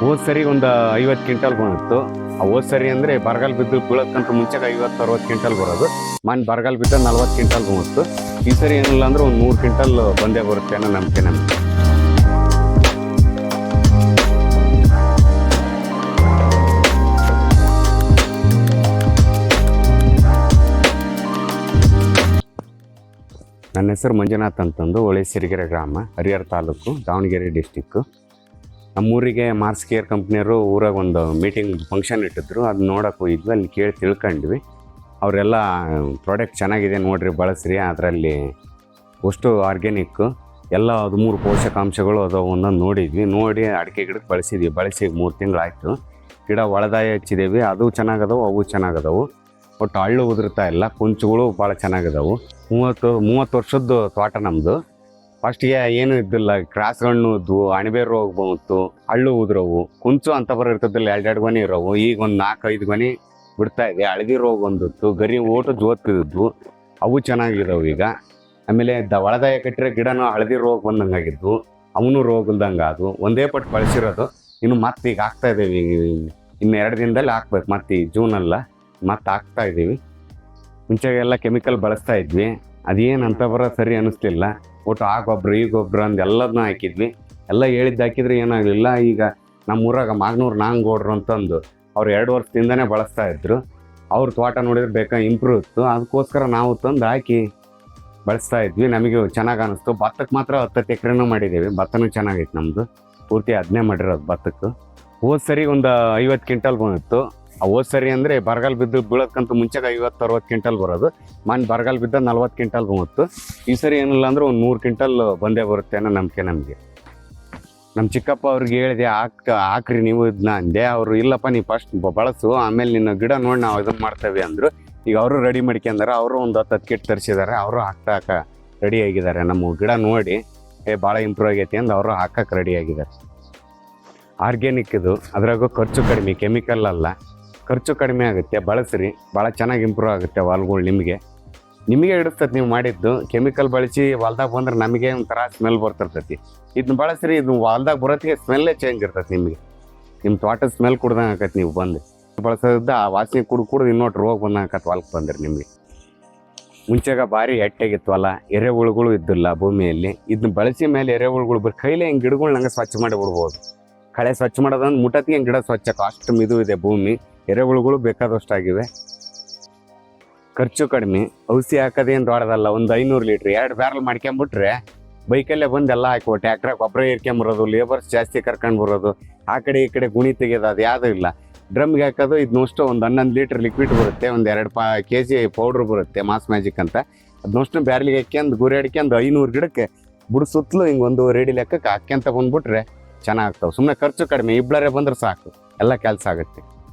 ಹೋದ್ ಸರಿ ಒಂದು ಐವತ್ತು ಕ್ವಿಂಟಲ್ ಬಂದಿತ್ತು. ಆ ಹೋದ್ ಸರಿ ಅಂದರೆ ಬರಗಾಲ ಬಿದ್ದು ಬೀಳೋಕ್ಕಂತ ಮುಂಚೆ ಐವತ್ತು, ಅರವತ್ತು ಕ್ವಿಂಟಲ್ ಬರೋದು. ಮನ್ ಬರಗಾಲ ಬಿದ್ದ ನಲ್ವತ್ತು ಕ್ವಿಂಟಲ್ ಬಂದಿತ್ತು. ಈ ಸರಿ ಏನಿಲ್ಲ ಅಂದ್ರೆ ಒಂದು ನೂರು ಕ್ವಿಂಟಲ್ ಬಂದೇ ಬರುತ್ತೆ ಅನ್ನೋ ನಂಬಿಕೆ ನಮಗೆ. ನನ್ನ ಹೆಸರು ಮಂಜುನಾಥ್ ಅಂತಂದು ಹೊಳೆ ಸಿರಿಗೆರೆ ಗ್ರಾಮ, ಹರಿಹರ ತಾಲೂಕು, ದಾವಣಗೆರೆ ಡಿಸ್ಟಿಕ್ಕು ನಮ್ಮೂರಿಗೆ ಮಾರ್ಸ್ ಕೇರ್ ಕಂಪ್ನಿಯವರು ಊರಾಗ ಒಂದು ಮೀಟಿಂಗ್ ಫಂಕ್ಷನ್ ಇಟ್ಟಿದ್ರು. ಅದು ನೋಡೋಕೆ ಹೋಗಿದ್ವಿ. ಅಲ್ಲಿ ಕೇಳಿ ತಿಳ್ಕೊಂಡ್ವಿ. ಅವರೆಲ್ಲ ಪ್ರಾಡಕ್ಟ್ ಚೆನ್ನಾಗಿದೆ ನೋಡ್ರಿ, ಬಳಸ್ರಿ. ಅದರಲ್ಲಿ ಅಷ್ಟು ಆರ್ಗ್ಯಾನಿಕ್ಕು ಎಲ್ಲ ಹದಿಮೂರು ಪೋಷಕಾಂಶಗಳು ಅದು ಒಂದೊಂದು ನೋಡಿದ್ವಿ. ನೋಡಿ ಅಡಿಕೆ ಗಿಡಕ್ಕೆ ಬಳಸಿದ್ವಿ. ಬಳಸಿ ಮೂರು ತಿಂಗಳಾಯಿತು. ಗಿಡ ಒಳದಾಯ ಹಚ್ಚಿದ್ದೀವಿ ಅದು ಚೆನ್ನಾಗದವು, ಅವು ಚೆನ್ನಾಗದವು. ಒಟ್ಟು ಹಳ್ಳು ಉದುರ್ತಾ ಇಲ್ಲ. ಕುಂಚುಗಳು ಭಾಳ ಚೆನ್ನಾಗಿದಾವೆ. ಮೂವತ್ತು ಮೂವತ್ತು ವರ್ಷದ್ದು ತೋಟ ನಮ್ಮದು ಫಸ್ಟಿಗೆ ಏನು ಇದ್ದಿಲ್ಲ ಕ್ರಾಸ್ ಗಣ್ಣು ಇದ್ವು ಅಣಬೆ ರೋಗ ಬಂತು, ಹಳ್ಳು ಉದ್ರವು ಕುಂಚು ಅಂತ ಬರೋ ಇರ್ತದಿಲ್ಲ ಎರಡೆರಡು ಗೊನೆ ಇರೋವು, ಈಗ ಒಂದು ನಾಲ್ಕೈದು ಗೊನೆ ಬಿಡ್ತಾ ಇದೆ. ಹಳದಿ ರೋಗ ಬಂದಿತ್ತು, ಗರಿ ಓಟು ಜೋತಿದ್ವು ಅವು ಚೆನ್ನಾಗಿದಾವೆ ಈಗ. ಆಮೇಲೆ ದ ಒಳದಾಯ ಕಟ್ಟಿರೋ ಗಿಡನೂ ಹಳದಿ ರೋಗ ಬಂದಂಗೆ ಆಗಿದ್ವು ಅವನು ರೋಗ ಇಲ್ದಂಗೆ ಅದು ಒಂದೇ ಪಟ್ಟು ಬಳಸಿರೋದು ಇನ್ನು ಮತ್ತೆ ಈಗ ಹಾಕ್ತಾ ಇದ್ದೀವಿ ಇನ್ನು. ಎರಡು ದಿನದಲ್ಲಿ ಹಾಕ್ಬೇಕು ಮತ್ತೆ ಈ ಜೂನಲ್ಲ ಮತ್ತೆ ಹಾಕ್ತಾ ಇದ್ದೀವಿ ಮುಂಚೆಗೆಲ್ಲ ಕೆಮಿಕಲ್ ಬಳಸ್ತಾ ಇದ್ವಿ. ಅದೇನು ಅಂತ ಬರ ಸರಿ ಅನ್ನಿಸ್ಲಿಲ್ಲ ಒಟ್ಟು ಆ ಗೊಬ್ಬರ, ಈ ಗೊಬ್ಬರ ಅಂದು ಎಲ್ಲದನ್ನ ಹಾಕಿದ್ವಿ. ಎಲ್ಲ ಹೇಳಿದ್ದು ಹಾಕಿದ್ರೆ ಏನಾಗಲಿಲ್ಲ. ಈಗ ನಮ್ಮ ಊರಾಗ ಮಾಗ್ನೂರು ನಾಂಗೋಡ್ರು ಅಂತಂದು ಅವ್ರು ಎರಡು ವರ್ಷದಿಂದನೇ ಬಳಸ್ತಾ ಇದ್ರು. ಅವ್ರ ತೋಟ ನೋಡಿದ್ರೆ ಬೇಕಾ ಇಂಪ್ರೂವ್ ಇತ್ತು. ಅದಕ್ಕೋಸ್ಕರ ನಾವು ತಂದು ಹಾಕಿ ಬಳಸ್ತಾ ಇದ್ವಿ. ನಮಗೆ ಚೆನ್ನಾಗಿ ಅನಿಸ್ತು. ಭತ್ತಕ್ಕೆ ಮಾತ್ರ ಹತ್ತತ್ತು ಎಕರೆನೂ ಮಾಡಿದ್ದೀವಿ ಭತ್ತನೂ ಚೆನ್ನಾಗೈತೆ ನಮ್ಮದು ಪೂರ್ತಿ ಅದನ್ನೇ ಮಾಡಿರೋದು ಭತ್ತಕ್ಕೆ ಹೋದ ಸರಿ ಒಂದು ಐವತ್ತು ಕ್ವಿಂಟಲ್ ಬಂದಿತ್ತು. ಹೋದ್ ಸರಿ ಅಂದರೆ ಬರಗಾಲ ಬಿದ್ದು ಬೀಳೋಕ್ಕಂತ ಮುಂಚೆ ಐವತ್ತು, ಅರವತ್ತು ಕ್ವಿಂಟಲ್ ಬರೋದು. ಮನ್ ಬರಗಾಲ ಬಿದ್ದ ನಲ್ವತ್ತು ಕ್ವಿಂಟಲ್ ಬಂದಿತ್ತು ಈ ಸರಿ ಏನಿಲ್ಲ ಅಂದ್ರೆ ಒಂದು ನೂರು ಕ್ವಿಂಟಲ್ ಬಂದೇ ಬರುತ್ತೆ ಅನ್ನೋ ನಂಬಿಕೆ ನಮಗೆ. ನಮ್ಮ ಚಿಕ್ಕಪ್ಪ ಅವ್ರಿಗೆ ಹೇಳಿದೆ ಹಾಕ್ ಹಾಕ್ರಿ ನೀವು ಇದನ್ನ ಅಂದೆ, ಅವರು ಇಲ್ಲಪ್ಪ, ನೀ ಫಸ್ಟ್ ಬಳಸು. ಆಮೇಲೆ ನಿನ್ನ ಗಿಡ ನೋಡಿ, ನಾವು ಇದನ್ನು ಮಾಡ್ತೇವೆ. ಅಂದರು. ಈಗ ಅವರು ರೆಡಿ ಮಾಡ್ಕೊಂಡಾರೆ ಅವರು ಒಂದು ಹತ್ತು ಹತ್ತು ಕಿಟ್ ತರಿಸಿದ್ದಾರೆ ಅವರು ಹಾಕ್ತಾಕ ರೆಡಿ ಆಗಿದ್ದಾರೆ ನಮ್ಮ ಗಿಡ ನೋಡಿ, ಏ, ಭಾಳ ಇಂಪ್ರೂವ್ ಆಗೈತಿ ಅಂದು ಅವರು ಹಾಕಕ್ಕೆ ರೆಡಿ ಆಗಿದ್ದಾರೆ ಆರ್ಗ್ಯಾನಿಕ್ ಇದು. ಅದ್ರಾಗೂ ಖರ್ಚು ಕಡಿಮೆ ಕೆಮಿಕಲ್ ಅಲ್ಲ. ಖರ್ಚು ಕಡಿಮೆ ಆಗುತ್ತೆ, ಬಳಸ್ರಿ. ಭಾಳ ಚೆನ್ನಾಗಿ ಇಂಪ್ರೂವ್ ಆಗುತ್ತೆ ವಾಲ್ಗಳು ನಿಮಗೆ. ನಿಮಗೆ ಹಿಡಿಸ್ತೈತಿ ನೀವು ಮಾಡಿದ್ದು ಕೆಮಿಕಲ್ ಬಳಸಿ ಹೊಲ್ದಾಗ ಬಂದ್ರೆ ನಮಗೆ ಒಂಥರ ಸ್ಮೆಲ್ ಬರ್ತಿರ್ತೈತಿ. ಇದನ್ನ ಬಳಸ್ರಿ, ಇದು ಹೊಲ್ದಾಗ ಬರೋತ್ತಿಗೆ ಸ್ಮೆಲ್ಲೇ ಚೇಂಜ್ ಇರ್ತೈತಿ ನಿಮಗೆ. ನಿಮ್ಮ ತೋಟದ ಸ್ಮೆಲ್ ಕುಡ್ದಂಗೆ ಆಕೈತಿ ನೀವು ಬಂದು. ಬಳಸೋದ್ದ ಆ ವಾಸನೆ ಕುಡ್ದು ಕುಡ್ದು ಇನ್ನೊಟ್ಟು ರೋಗ ಬಂದಂಗೆ ಆಕತ್ ಹೊಲಕ್ಕೆ ಬಂದ್ರಿ ನಿಮಗೆ. ಮುಂಚೆಗೆ ಭಾರಿ ಹೊಲ ಎರೆಹುಳುಗಳು ಇದ್ದಿಲ್ಲ ಭೂಮಿಯಲ್ಲಿ. ಇದನ್ನ ಬಳಸಿ ಮೇಲೆ ಎರೆಹುಳುಗಳು ಬರೀ, ಕೈಲೇ ಹಿಂಗೆ ಗಿಡಗಳು ನಂಗೆ ಸ್ವಚ್ಛ ಮಾಡಿ ಬಿಡ್ಬೋದು. ಕಳೆ ಸ್ವಚ್ಛ ಮಾಡೋದಂದ್ರೆ ಮುಟ್ಟತ್ತಿಗೆ ಹಿಂಗೆ ಗಿಡ ಸ್ವಚ್ಛ ಅಷ್ಟು ಇದು ಇದೆ ಭೂಮಿ. ಎರೆಹುಳುಗಳು ಬೇಕಾದಷ್ಟು ಆಗಿವೆ ಖರ್ಚು ಕಡಿಮೆ. ಔಷಧಿ ಹಾಕೋದೇನು ದೊಡ್ಡದಲ್ಲ, ಒಂದು ಐನೂರು ಲೀಟ್ರ್, ಎರಡು ಬ್ಯಾರಲ್ ಮಾಡ್ಕೊಂಬಿಟ್ರೆ ಬೈಕಲ್ಲೇ ಬಂದು ಎಲ್ಲ ಹಾಕುವ ಟ್ಯಾಕ್ಟ್ರ ಗೊಬ್ಬರ ಇರ್ಕೊಂಬರೋದು ಲೇಬರ್ಸ್ ಜಾಸ್ತಿ ಕರ್ಕೊಂಡು ಬರೋದು, ಆ ಕಡೆ ಈ ಕಡೆ ಗುಣಿ ತೆಗೆಯೋದು ಅದು ಯಾವುದೂ ಇಲ್ಲ. ಡ್ರಮ್ಗೆ ಹಾಕೋದು ಇದನ್ನಷ್ಟು ಒಂದು ಹನ್ನೊಂದು ಲೀಟ್ರ್ ಲಿಕ್ವಿಡ್ ಬರುತ್ತೆ, ಒಂದು ಎರಡು ಪಾ ಕೆ ಜಿ ಪೌಡ್ರ್ ಬರುತ್ತೆ ಮಾಸ್ ಮ್ಯಾಜಿಕ್ ಅಂತ. ಅದನ್ನಷ್ಟು ಬ್ಯಾರ್ಲಿಗೆ ಹಾಕ್ಯಂದು ಗುರಿ ಹಿಡ್ಕೊಂಡು ಐನೂರು ಗಿಡಕ್ಕೆ ಬುಡ ಸುತ್ತಲೂ ಹಿಂಗೆ ಒಂದು ರೇಡಿ ಲೆಕ್ಕಕ್ಕೆ ಹಾಕ್ಯಂತ ಬಂದ್ಬಿಟ್ರೆ ಚೆನ್ನಾಗ್ತಾವೆ ಸುಮ್ಮನೆ ಖರ್ಚು ಕಡಿಮೆ ಇಬ್ಬರೇ ಬಂದ್ರೆ ಸಾಕು, ಎಲ್ಲ ಕೆಲಸ ಆಗುತ್ತೆ.